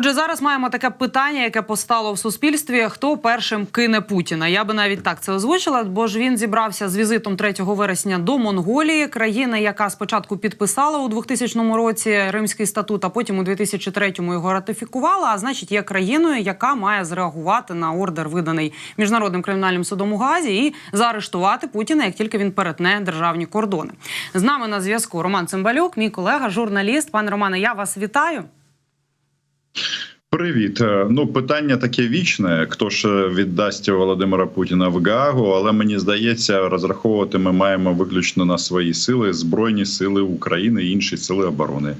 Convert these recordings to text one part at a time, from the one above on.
Отже, зараз маємо таке питання, яке постало в суспільстві: хто першим кине Путіна? Я би навіть так це озвучила, бо ж він зібрався з візитом 3 вересня до Монголії, країни, яка спочатку підписала у 2000 році Римський статут, а потім у 2003 його ратифікувала. А значить, є країною, яка має зреагувати на ордер, виданий міжнародним кримінальним судом у Газі, і заарештувати Путіна, як тільки він перетне державні кордони. З нами на зв'язку Роман Цимбалюк, мій колега, журналіст. Пане Романе, я вас вітаю. Привіт. Е, Ну питання таке вічне. Хто ж е, віддасть Володимира Путіна в Гаагу? Але мені здається, розраховувати ми маємо виключно на свої сили збройні сили України і інші сили оборони.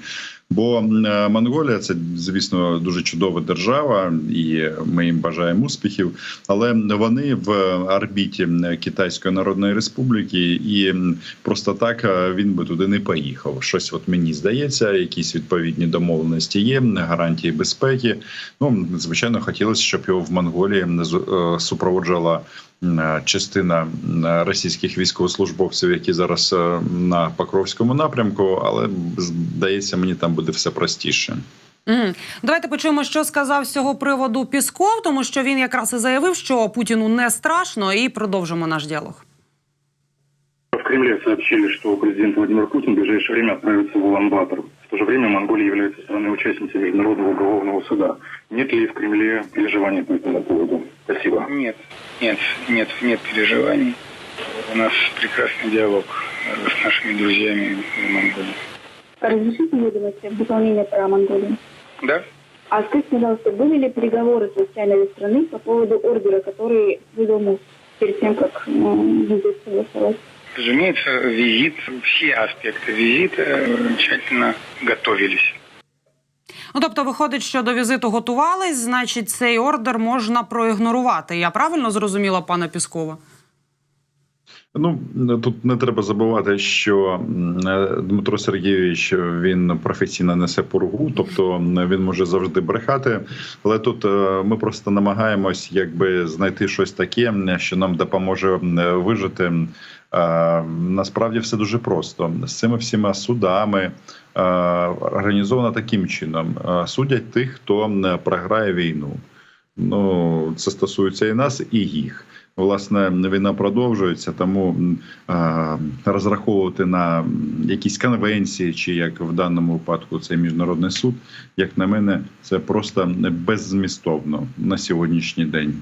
Бо е, Монголія це звісно дуже чудова держава, і ми їм бажаємо успіхів. Але вони в орбіті Китайської Народної Республіки, і просто так е, він би туди не поїхав. Щось от мені здається, якісь відповідні домовленості є, гарантії безпеки. Ну звичайно, хотілося, щоб його в Монголії е, супроводжувала частина е, російських військовослужбовців, які зараз е, на Покровському напрямку, але здається, мені там буде все простіше. Давайте почуємо, що сказав з цього приводу Пісков, тому що він якраз і заявив, що Путіну не страшно, і продовжимо наш діалог. В Кремле сообщили, что президент Владимир Путин в ближайшее время отправится в Улан-Батор. В то же время Монголия является страной-участницей Международного уголовного суда. Нет ли в Кремле переживаний по этому поводу? Спасибо. Нет, нет, нет, нет переживаний. У нас прекрасный диалог с нашими друзьями в Монголии. Разрешите ведомости в дополнение про Монголию? Да? А скажите, пожалуйста, были ли переговоры с властями этой страны по поводу ордера, который выдал МУС перед тем, как э, визит согласовать? Разумеется, визит, все аспекты визита тщательно готовились. Ну тобто, виходить, що до візиту готувались, значить, цей ордер можна проігнорувати. Я правильно зрозуміла пана Піскова? Ну тут не треба забувати, що е, Дмитро Сергійович він професійно несе пургу, тобто він може завжди брехати. Але тут е, ми просто намагаємось якби знайти щось таке, що нам допоможе вижити. Насправді все дуже просто з цими всіма судами організовано таким чином: судять тих, хто м, програє війну. Ну це стосується і нас, і їх. Власне, війна продовжується, тому е, розраховувати на якісь конвенції, чи як в даному випадку цей міжнародний суд, як на мене, це просто беззмістовно на сьогоднішній день.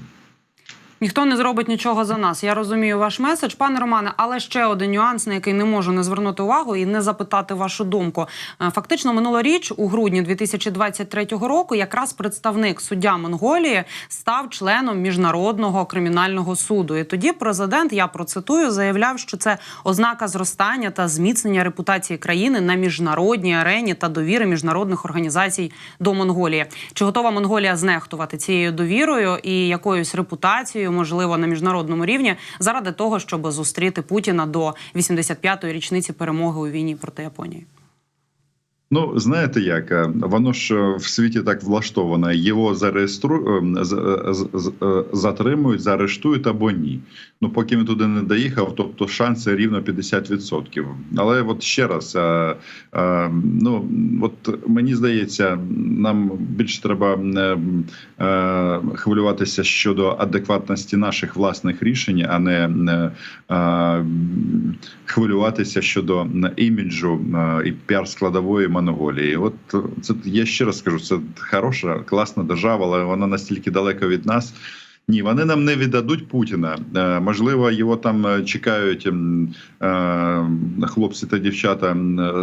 Ніхто не зробить нічого за нас. Я розумію ваш меседж, пане Романе. Але ще один нюанс, на який не можу не звернути увагу і не запитати вашу думку. Е, Фактично, минулоріч, у грудні 2023 року, якраз представник суддя Монголії став членом міжнародного кримінального суду. І тоді президент, я процитую, заявляв, що це ознака зростання та зміцнення репутації країни на міжнародній арені та довіри міжнародних організацій до Монголії. Чи готова Монголія знехтувати цією довірою і якоюсь репутацією, можливо, на міжнародному рівні, заради того, щоб зустріти Путіна до 85-ї річниці перемоги у війні проти Японії? Ну, знаєте як, е, воно ж е, в світі так влаштовано. Його зареєструють, затримують, заарештують або ні. Ну, поки він туди не доїхав, тобто шанси рівно 50%. Але от ще раз, е, е, ну от мені здається, нам більше треба е, е, хвилюватися щодо адекватності наших власних рішень, а не е, е, хвилюватися щодо іміджу е, і піар складової Монголії. От це я ще раз скажу, це хороша, класна держава, але вона настільки далеко від нас. Ні, вони нам не віддадуть Путіна. Е, Можливо, його там е, чекають е, хлопці та дівчата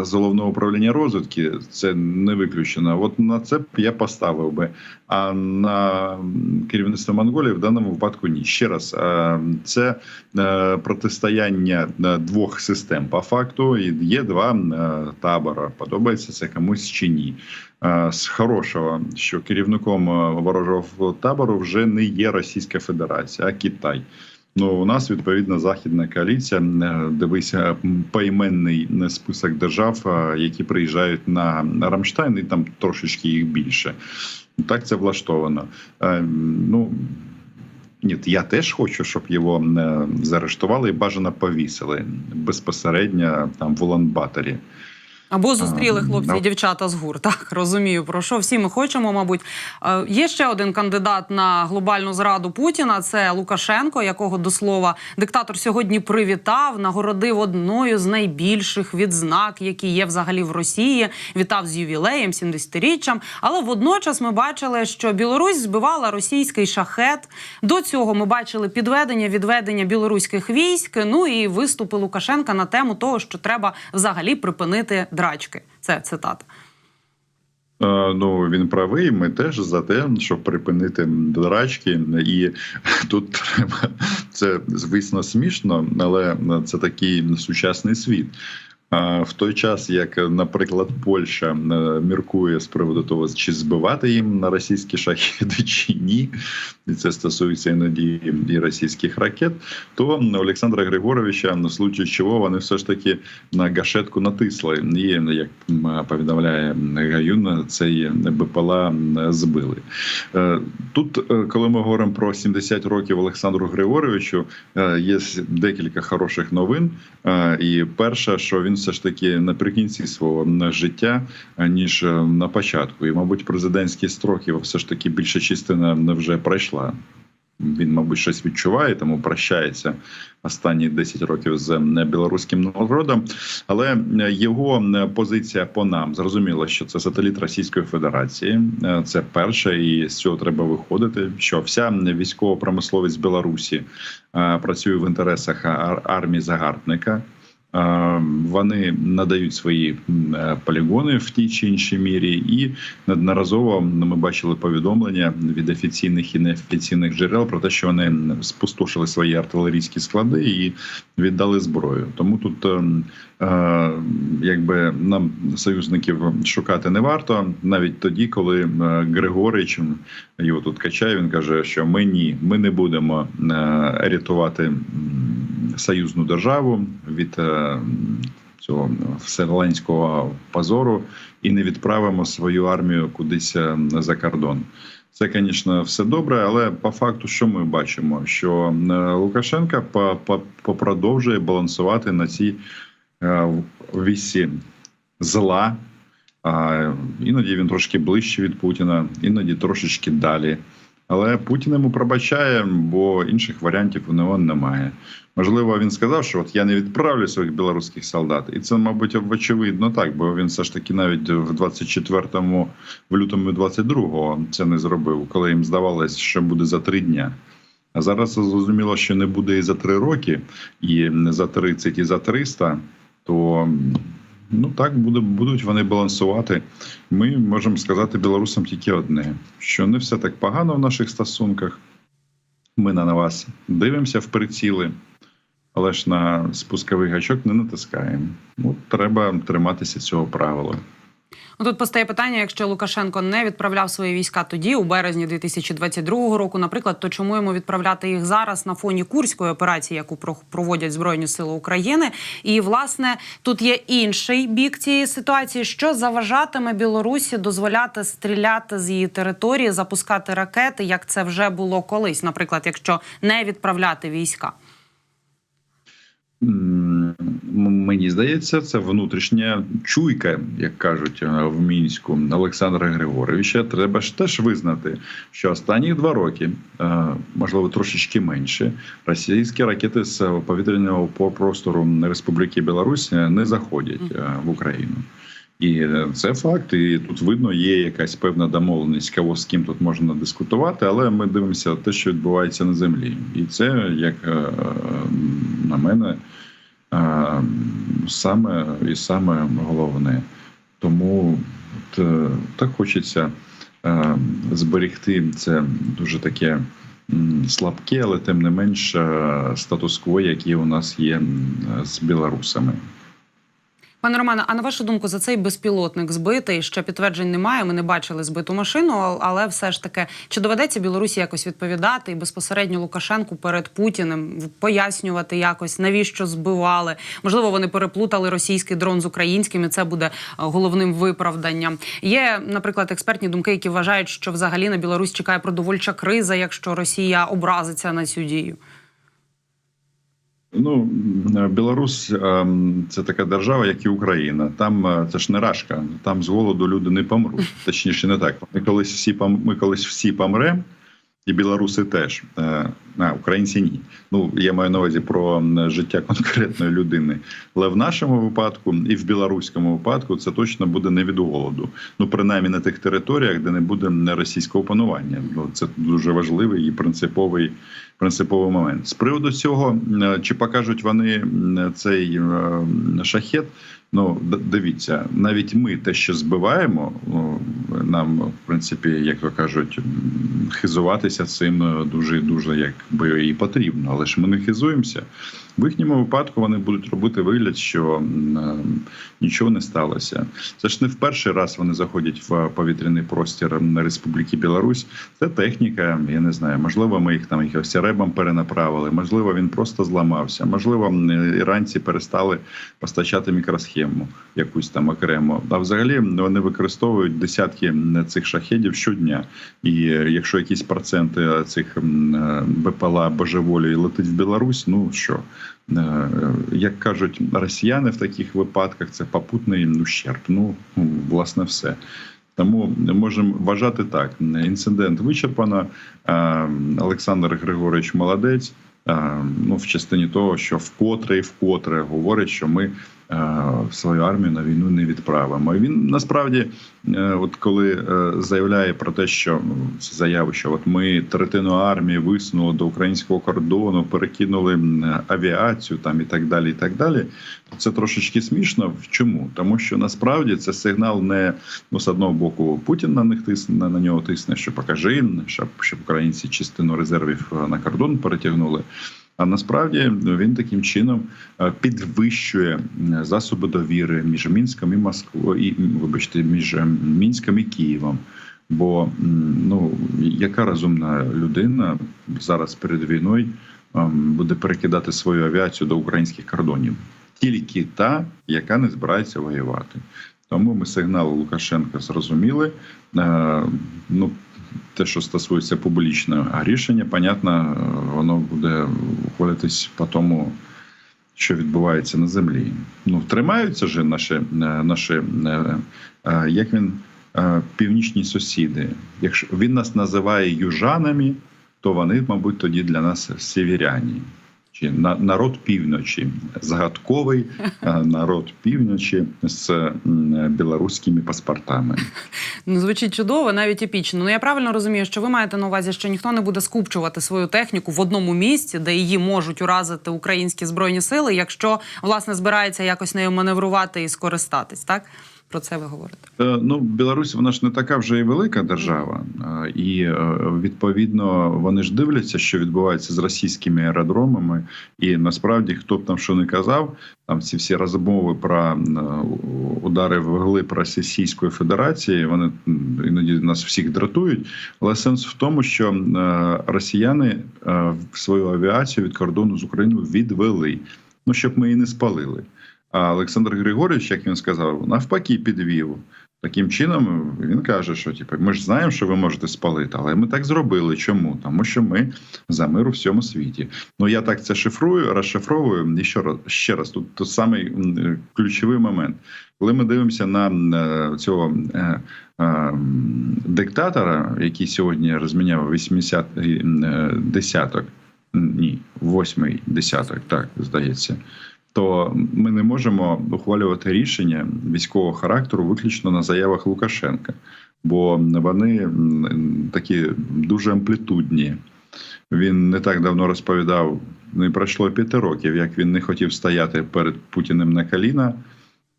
з головного управління розвідки. Це не виключено. От на це б я поставив би. А на керівництво Монголії в даному випадку ні. Ще раз, це протистояння двох систем. По факту є два табора. Подобається це комусь чи ні. Е, З хорошого, що керівником е, ворожого табору вже не є Російська Федерація, а Китай. Ну у нас відповідно західна коаліція. е, Дивися поіменний список держав, е, які приїжджають на Рамштайн, і там трошечки їх більше. Так це влаштовано. Е, Ну ні, я теж хочу, щоб його е, заарештували і бажано повісили безпосередньо там в Улан-Баторі. Або зустріли хлопці ну. і дівчата з гур. Так розумію про що всі ми хочемо. Мабуть, Е, є ще один кандидат на глобальну зраду Путіна. Це Лукашенко, якого до слова диктатор сьогодні привітав, нагородив одною з найбільших відзнак, які є взагалі в Росії. Вітав з ювілеєм, 70-річчям. Але водночас ми бачили, що Білорусь збивала російський шахет. До цього ми бачили підведення, відведення білоруських військ. Ну і виступи Лукашенка на тему того, що треба взагалі припинити драчки. Це цитата. Е, Ну він правий. Ми теж за те, щоб припинити драчки, і тут треба це звісно смішно, але це такий сучасний світ. В той час, як, наприклад, Польща е, міркує з приводу того, чи збивати їм на російські шахеди чи ні, і це стосується іноді і російських ракет, то Олександра Григоровича, на случай чого вони все ж таки на гашетку натисли. І як повідомляє Гаюн, цей БПЛА збили. Е, Тут, е, коли ми говоримо про 70 років Олександру Григоровичу, е, є декілька хороших новин. Е, І перша, що він все ж таки наприкінці свого життя, е, ніж е, на початку. І, мабуть, президентські строки все ж таки більша частина вже пройшла. Він, мабуть, щось відчуває, тому прощається останні 10 років з білоруським народом. Але його позиція по нам зрозуміло, що це сателіт Російської Федерації. Е, Це перше, і з цього треба виходити. Що вся військова промисловість Білорусі працює в інтересах ар- армії загарбника. Е, Вони надають свої е, полігони в тій чи іншій мірі, і неодноразово ми бачили повідомлення від офіційних і неофіційних джерел про те, що вони спустошили свої артилерійські склади і віддали зброю. Тому тут е, якби нам союзників шукати не варто, навіть тоді, коли Григорич його тут качає. Він каже, що ми ні, ми не будемо рятувати союзну державу від е, цього вселенського позору і не відправимо свою армію кудись е, за кордон. Це, звісно, все добре, але по факту, що ми бачимо, що е, Лукашенка по- по- попродовжує балансувати на цій вісі зла. А іноді він трошки ближче від Путіна, іноді трошечки далі. Але Путін йому пробачає, бо інших варіантів у нього немає. Можливо, він сказав, що от я не відправлю своїх білоруських солдат, і це, мабуть, очевидно так, бо він все ж таки навіть в 24-му, в лютому 22-го це не зробив, коли їм здавалось, що буде за три дня. А зараз зрозуміло, що не буде і за три роки, і не за 30, і за 300, то ну так буде, будуть вони балансувати. Ми можемо сказати білорусам тільки одне: що не все так погано в наших стосунках. Ми на вас дивимося в приціли, але ж на спусковий гачок не натискаємо. От треба триматися цього правила. Ну, Тут постає питання: якщо Лукашенко не відправляв свої війська тоді, у березні 2022 року, наприклад, то чому йому відправляти їх зараз на фоні курської операції, яку про- проводять Збройні Сили України? І власне тут є інший бік цієї ситуації, що заважатиме Білорусі дозволяти стріляти з її території, запускати ракети, як це вже було колись, наприклад, якщо не відправляти війська. Мені здається, це внутрішня чуйка, як кажуть е, в мінську Олександра Григоровича. Треба ж теж визнати, що останні два роки, е, можливо, трошечки менше, російські ракети з повітряного по- простору Республіки Білорусь не заходять е, в Україну. І це факт, і тут видно, є якась певна домовленість, кого з ким тут можна дискутувати, але ми дивимося те, що відбувається на землі, і це як на мене. Саме і саме головне. Тому так хочеться зберегти це дуже таке слабке, але тим не менш статус-кво, який у нас є з білорусами. Пане Романе, а на вашу думку, за цей безпілотник збитий, ще підтверджень немає. Ми не бачили збиту машину, але все ж таки, чи доведеться Білорусі якось відповідати і безпосередньо Лукашенку перед Путіним пояснювати якось, навіщо збивали? Можливо, вони переплутали російський дрон з українським, і це буде е, головним виправданням. Є, наприклад, експертні думки, які вважають, що взагалі на Білорусь чекає продовольча криза, якщо Росія образиться на цю дію. Ну, Білорусь ем, це така держава, як і Україна. Там е, це ж не рашка, там з голоду люди не помруть. Точніше, не так. Ми колись всі ми колись всі помремо, і білоруси теж. Е, А українці ні. Ну я маю на увазі про життя конкретної людини. Але в нашому випадку і в білоруському випадку це точно буде не від голоду. Ну принаймні на тих територіях, де не буде російського панування. Ну це дуже важливий і принциповий принциповий момент. З приводу цього, чи покажуть вони цей е, шахет? Ну, дивіться, навіть ми те, що збиваємо, ну, нам, в принципі, як то кажуть, хизуватися цим е, дуже дуже якби і потрібно. Але ж ми не хизуємося. В їхньому випадку вони будуть робити вигляд, що е, нічого не сталося. Це ж не в перший раз вони заходять в повітряний простір м, Республіки Білорусь. Це техніка, я не знаю. Можливо, ми їх там якось ребом перенаправили. Можливо, він просто зламався. Можливо, іранці перестали постачати мікросхему якусь там окремо. А взагалі вони використовують десятки цих шахедів щодня. І е, якщо якісь проценти цих е, БПЛА божеволі летить в Білорусь, ну що? Е, Як кажуть росіяни в таких випадках, це попутний ущерб. Ну, власне, все. Тому можемо вважати так: інцидент вичерпано. Е, Олександр Григорович молодець. Е, Ну, в частині того, що вкотре і вкотре говорить, що ми свою армію на війну не відправимо. І він насправді, е, от коли е, заявляє про те, що заяви, що от ми третину армії висунули до українського кордону, перекинули авіацію там і так далі. І так далі. Це трошечки смішно. Чому? Тому що насправді це сигнал не ну з одного боку Путін на них тисне на, нього тисне, що покажи, щоб, щоб українці частину резервів е, на кордон перетягнули. А насправді він таким чином е, підвищує засоби довіри між Мінськом і Москвою, і вибачте, між Мінськом і Києвом. Бо ну яка розумна людина зараз перед війною буде перекидати свою авіацію до українських кордонів? Тільки та, яка не збирається воювати. Тому ми сигнал Лукашенка зрозуміли. Е, Ну, те, що стосується публічного рішення, понятно, воно буде ухвалитись по тому, що відбувається на землі. Ну, тримаються ж наші, е, наші е, е, як він, північні сусіди. Якщо він нас називає южанами, то вони, мабуть, тоді для нас сєвєряні. Чи на- народ півночі, загадковий е, народ півночі з білоруськими паспортами. Ну, звучить чудово, навіть епічно. Ну я правильно розумію, що ви маєте на увазі, що ніхто не буде скупчувати свою техніку в одному місці, де її можуть уразити українські збройні сили, якщо власне збирається якось нею маневрувати і скористатись, так? Про це ви говорите. Е, Ну, Білорусь вона ж не така вже і велика держава, Е, і е, відповідно вони ж дивляться, що відбувається з російськими аеродромами. І насправді, хто б там що не казав, там ці всі розмови про удари в глиб Російської Федерації, вони іноді нас всіх дратують. Але сенс в тому, що росіяни свою авіацію від кордону з Україною відвели. Ну щоб ми її не спалили. А Олександр Григорович, як він сказав, навпаки підвів. Таким чином він каже, що типу, ми ж знаємо, що ви можете спалити, але ми так зробили. Чому? Тому що ми за мир у всьому світі. Ну я так це шифрую, розшифровую. І ще раз ще раз тут той самий ключовий момент. Коли ми дивимося на е, цього е, е, диктатора, який сьогодні розміняв 80 е, десяток, ні, восьмий десяток, так здається то ми не можемо ухвалювати рішення військового характеру виключно на заявах Лукашенка, бо вони такі дуже амплітудні. Він не так давно розповідав, не пройшло п'яти років, як він не хотів стояти перед Путіним на коліна.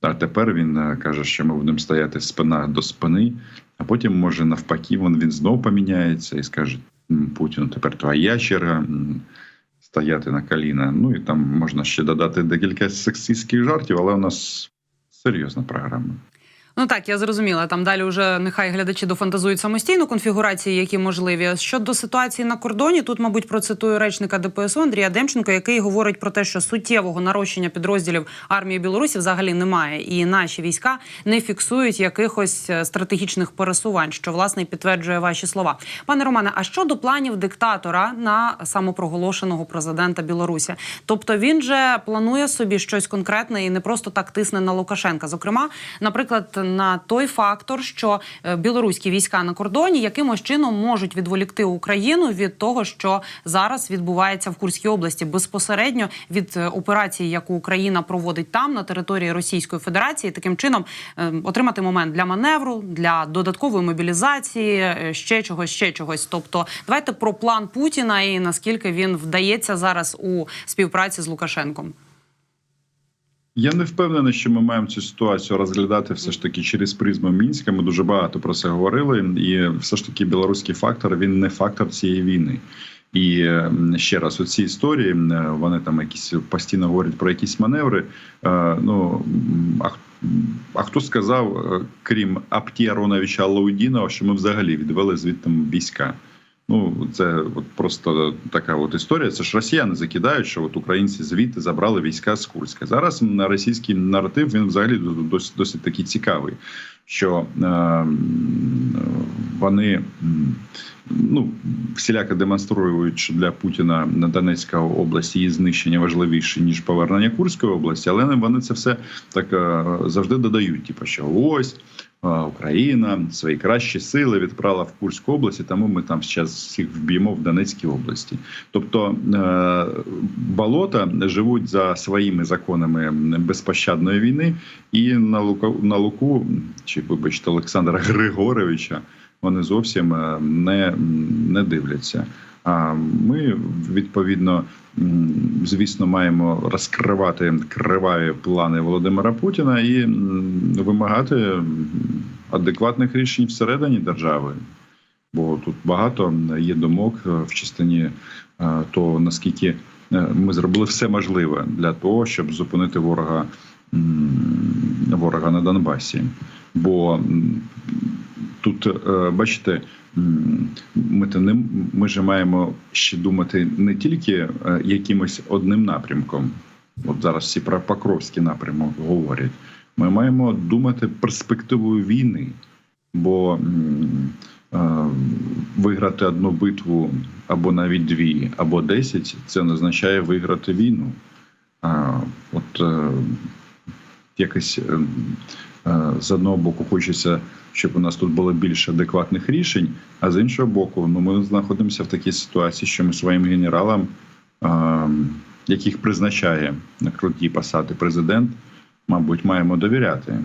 А тепер він е, каже, що ми будемо стояти спина до спини, а потім, може, навпаки, він, він знов поміняється і скаже «М, Путіну, тепер твоя черга стояти на коліна. Ну і там можна ще додати декілька сексистських жартів, але у нас серйозна програма. Ну так, я зрозуміла. Там далі вже нехай глядачі дофантазують самостійно конфігурації, які можливі. Щодо ситуації на кордоні, тут, мабуть, процитую речника ДПСУ Андрія Демченко, який говорить про те, що суттєвого нарощення підрозділів армії Білорусі взагалі немає, і наші війська не фіксують якихось е, стратегічних пересувань, що власне підтверджує ваші слова. Пане Романе, а щодо планів диктатора на самопроголошеного президента Білорусі? Тобто він же планує собі щось конкретне і не просто так тисне на Лукашенка. Зокрема, наприклад, на той фактор, що е, білоруські війська на кордоні якимось чином можуть відволікти Україну від того, що зараз відбувається в Курській області, безпосередньо від е, операції, яку Україна проводить там на території Російської Федерації, таким чином е, отримати момент для маневру, для додаткової мобілізації, ще чогось, ще чогось. Тобто, давайте про план Путіна і наскільки він вдається зараз у співпраці з Лукашенком. Я не впевнений, що ми маємо цю ситуацію розглядати все ж таки через призму мінська. Ми дуже багато про це говорили, і все ж таки білоруський фактор він не фактор цієї війни. І ще раз, у цій історії вони там якісь постійно говорять про якісь маневри. Е, Ну а, а хто сказав, е, крім Апті Ароновича Лаудінова, що ми взагалі відвели звідти війська? Ну, це от просто така от історія. Це ж росіяни закидають, що от українці звідти забрали війська з Курська. Зараз на російський наратив він взагалі досить, досить такий цікавий, що е, вони ну всіляко демонструють, що для Путіна на Донецька область її знищення важливіше ніж повернення Курської області, але вони це все так е, завжди додають. Типу, що ось. Україна свої кращі сили відправила в Курську область, тому ми там зараз всіх вб'ємо в Донецькій області. Тобто е, болота живуть за своїми законами безпощадної війни, і на луку на луку, чи вибачте, Олександра Григоровича вони зовсім е, не, не дивляться. Ми відповідно, звісно, маємо розкривати криваві плани Володимира Путіна і вимагати адекватних рішень всередині держави. Бо тут багато є думок в частині е, того, наскільки е, ми зробили все можливе для того, щоб зупинити ворога ворога на Донбасі. Бо тут, е, бачите, ми то не ми ж маємо ще думати не тільки е, якимось одним напрямком. От зараз всі про Покровський напрямок говорять. Ми маємо думати перспективою війни, бо е, виграти одну битву або навіть дві, або десять це не означає виграти війну. От якось е, е, з одного боку хочеться, щоб у нас тут було більше адекватних рішень, а з іншого боку, ну ми знаходимося в такій ситуації, що ми своїм генералам, е, яких призначає на круті посади президент, мабуть, маємо довіряти.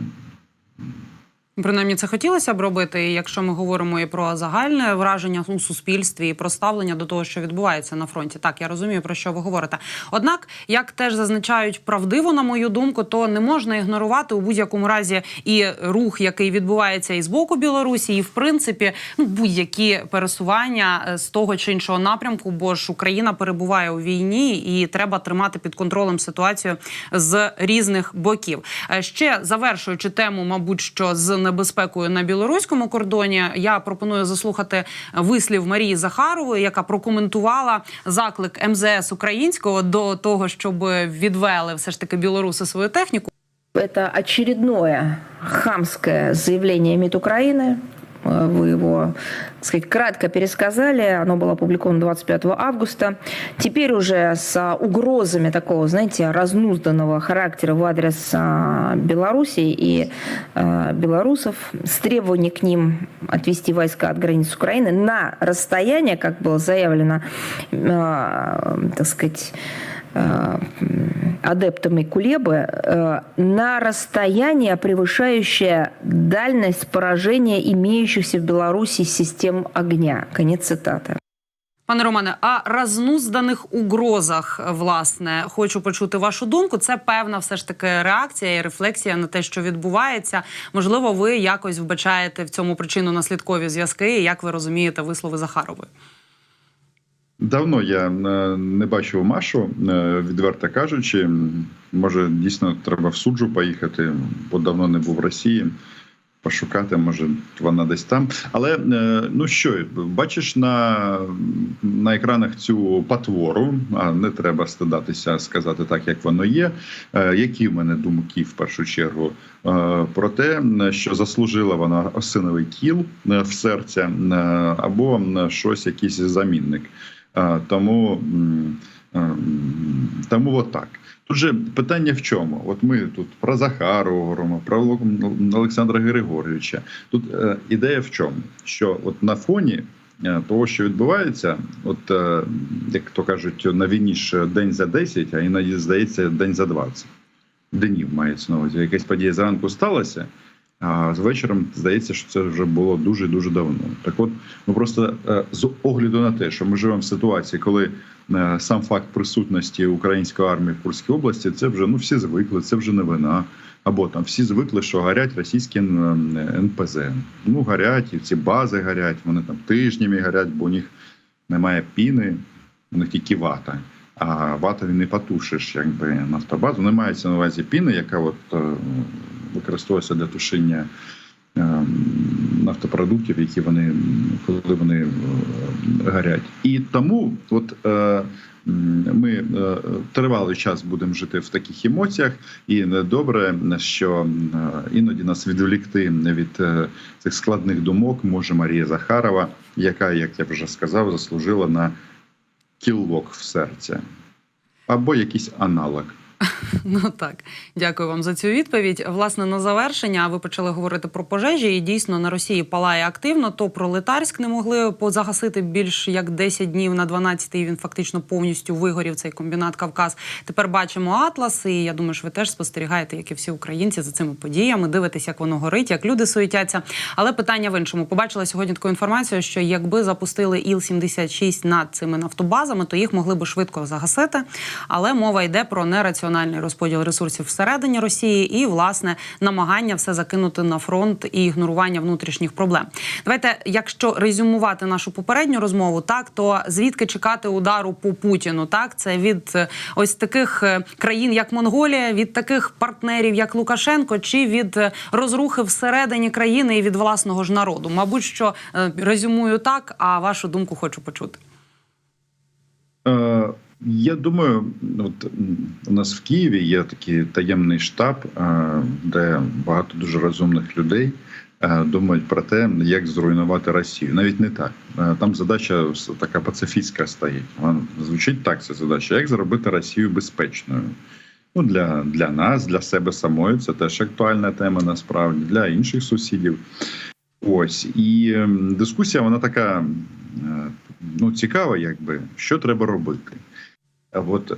Принаймні, це хотілося б робити. Якщо ми говоримо і про загальне враження у суспільстві, і про ставлення до того, що відбувається на фронті. Так, я розумію, про що ви говорите. Однак, як теж зазначають правдиво, на мою думку, то не можна ігнорувати у будь-якому разі і рух, який відбувається і з боку Білорусі, і в принципі ну, будь-які пересування е, з того чи іншого напрямку, бо ж Україна перебуває у війні, і треба тримати під контролем ситуацію з різних боків. Е, Ще завершуючи тему, мабуть, що з небезпекою на білоруському кордоні, я пропоную заслухати вислів Марії Захарової, яка прокоментувала заклик МЗС українського до того, щоб відвели все ж таки білоруси свою техніку. Это очередное хамское заявление МИД Украины. Вы его, так сказать, кратко пересказали. Оно было опубликовано 25 августа. Теперь уже с угрозами такого, знаете, разнузданного характера в адрес а, Беларуси и а, белорусов, с требованием к ним отвести войска от границ Украины на расстояние, как было заявлено, а, так сказать, адептами Кулебы э, на расстояние, превышающее дальность поражения имеющихся в Беларуси систем огня. Конец цитаты. Пане Романе, а разнузданих угрозах, власне, хочу почути вашу думку. Це певна все ж таки реакція і рефлексія на те, що відбувається. Можливо, ви якось вбачаєте в цьому причину наслідкові зв'язки, і як ви розумієте вислови Захарової. Давно я е, не бачив Машу, е, відверто кажучи. Може, дійсно треба в суджу поїхати, бо давно не був в Росії. пошукати, може, вона десь там. Але е, ну що, бачиш на, на екранах цю потвору, а не треба стидатися сказати так, як воно є. Які в мене думки в першу чергу про те, що заслужила вона осиновий кіл в серця або щось, якийсь замінник. Тому, тому отак. Тут же питання в чому? От ми тут про Захару говоримо, про Олександра Григоровича. Тут е, ідея в чому? Що от на фоні е, того, що відбувається, от е, як то кажуть, на війні ж день за 10, а іноді здається день за 20 днів мається на увазі. Якась подія зранку сталася. А з вечором здається, що це вже було дуже дуже давно. Так, от ну просто е, з огляду на те, що ми живемо в ситуації, коли е, сам факт присутності української армії в Курській області, це вже ну всі звикли, це вже не вина. Або там всі звикли, що горять російські НПЗ. Ну горять, і ці бази горять, вони там тижнями горять, бо у них немає піни, у них тільки вата. А ватою не потушиш, якби нафтобазу. Не мається на увазі піни, яка от е, використовується для тушіння е, нафтопродуктів, які вони коли вони е, горять. І тому, от е, ми е, тривалий час будемо жити в таких емоціях, і добре, що іноді нас відволікти від цих складних думок може Марія Захарова, яка, як я вже сказав, заслужила на кілок в серце або якийсь аналог. Ну так, дякую вам за цю відповідь. Власне, на завершення ви почали говорити про пожежі, і дійсно на Росії палає активно. То пролетарськ не могли позагасити більш як 10 днів на 12-й Він фактично повністю вигорів цей комбінат Кавказ. Тепер бачимо Атлас, і я думаю, що ви теж спостерігаєте, як і всі українці за цими подіями. Дивитесь, як воно горить, як люди суетяться. Але питання в іншому. Побачила сьогодні таку інформацію, що якби запустили Іл-76 над цими нафтобазами, то їх могли би швидко загасити. Але мова йде про нераціональний розподіл ресурсів всередині Росії і власне намагання все закинути на фронт і ігнорування внутрішніх проблем. Давайте, якщо резюмувати нашу попередню розмову, так то звідки чекати удару по Путіну? Так, це від е, ось таких е, країн, як Монголія, від таких партнерів, як Лукашенко, чи від е, розрухи всередині країни і від власного ж народу. Мабуть, що резюмую так, а вашу думку хочу почути. Я думаю, от у нас в Києві є такий таємний штаб, е, де багато дуже розумних людей е, думають про те, як зруйнувати Росію. Навіть не так. Е, Там задача така пацифістська стоїть. Вона звучить так. Ця задача: як зробити Росію безпечною. Ну, для, для нас, для себе самої, це теж актуальна тема насправді, для інших сусідів. Ось і дискусія, вона така ну, цікава, якби що треба робити. От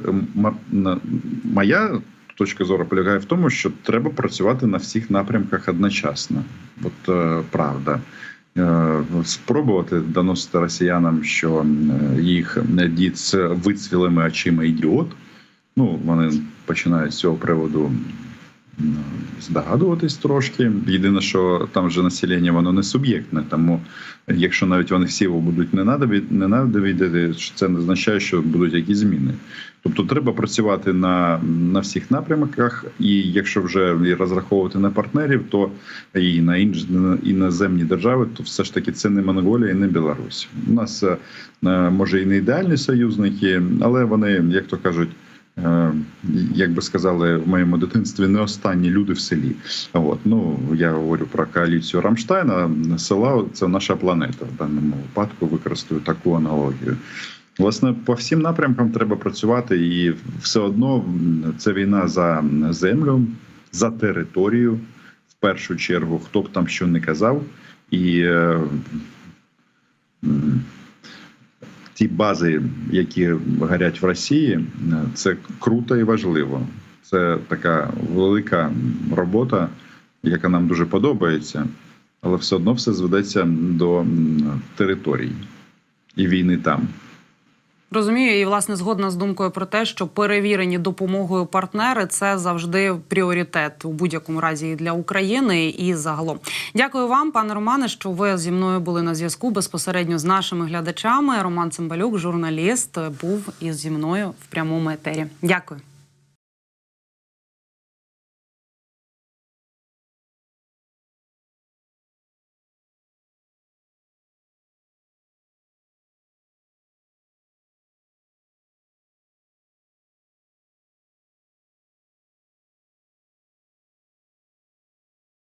на- моя точка зору полягає в тому, що треба працювати на всіх напрямках одночасно. От е, правда. Е, Спробувати доносити росіянам, що їх дід з вицвілими очима ідіот. Ну, вони починають з цього приводу здогадуватись трошки. Єдине, що там вже населення воно не суб'єктне, тому якщо навіть вони всі будуть ненавидіти, це не означає, що будуть якісь зміни. Тобто треба працювати на, на всіх напрямках, і якщо вже розраховувати на партнерів, то і на інж, іноземні держави, то все ж таки це не Монголія і не Білорусь. У нас е, е, може і не ідеальні союзники, але вони, як то кажуть. Е, Як би сказали в моєму дитинстві, не останні люди в селі. От ну я говорю про коаліцію Рамштайна. Села це наша планета в даному випадку. Використаю таку аналогію. Власне, по всім напрямкам треба працювати, і все одно це війна за землю, за територію, в першу чергу, хто б там що не казав, і е, ті бази, які горять в Росії, е, це круто і важливо. Це така велика робота, яка нам дуже подобається, але все одно все зведеться до територій і війни там. Розумію, і власне згодна з думкою про те, що перевірені допомогою партнери це завжди пріоритет у будь-якому разі і для України і загалом. Дякую вам, пане Романе, що ви зі мною були на зв'язку безпосередньо з нашими глядачами. Роман Цимбалюк, журналіст, був із зі мною в прямому етері. Дякую.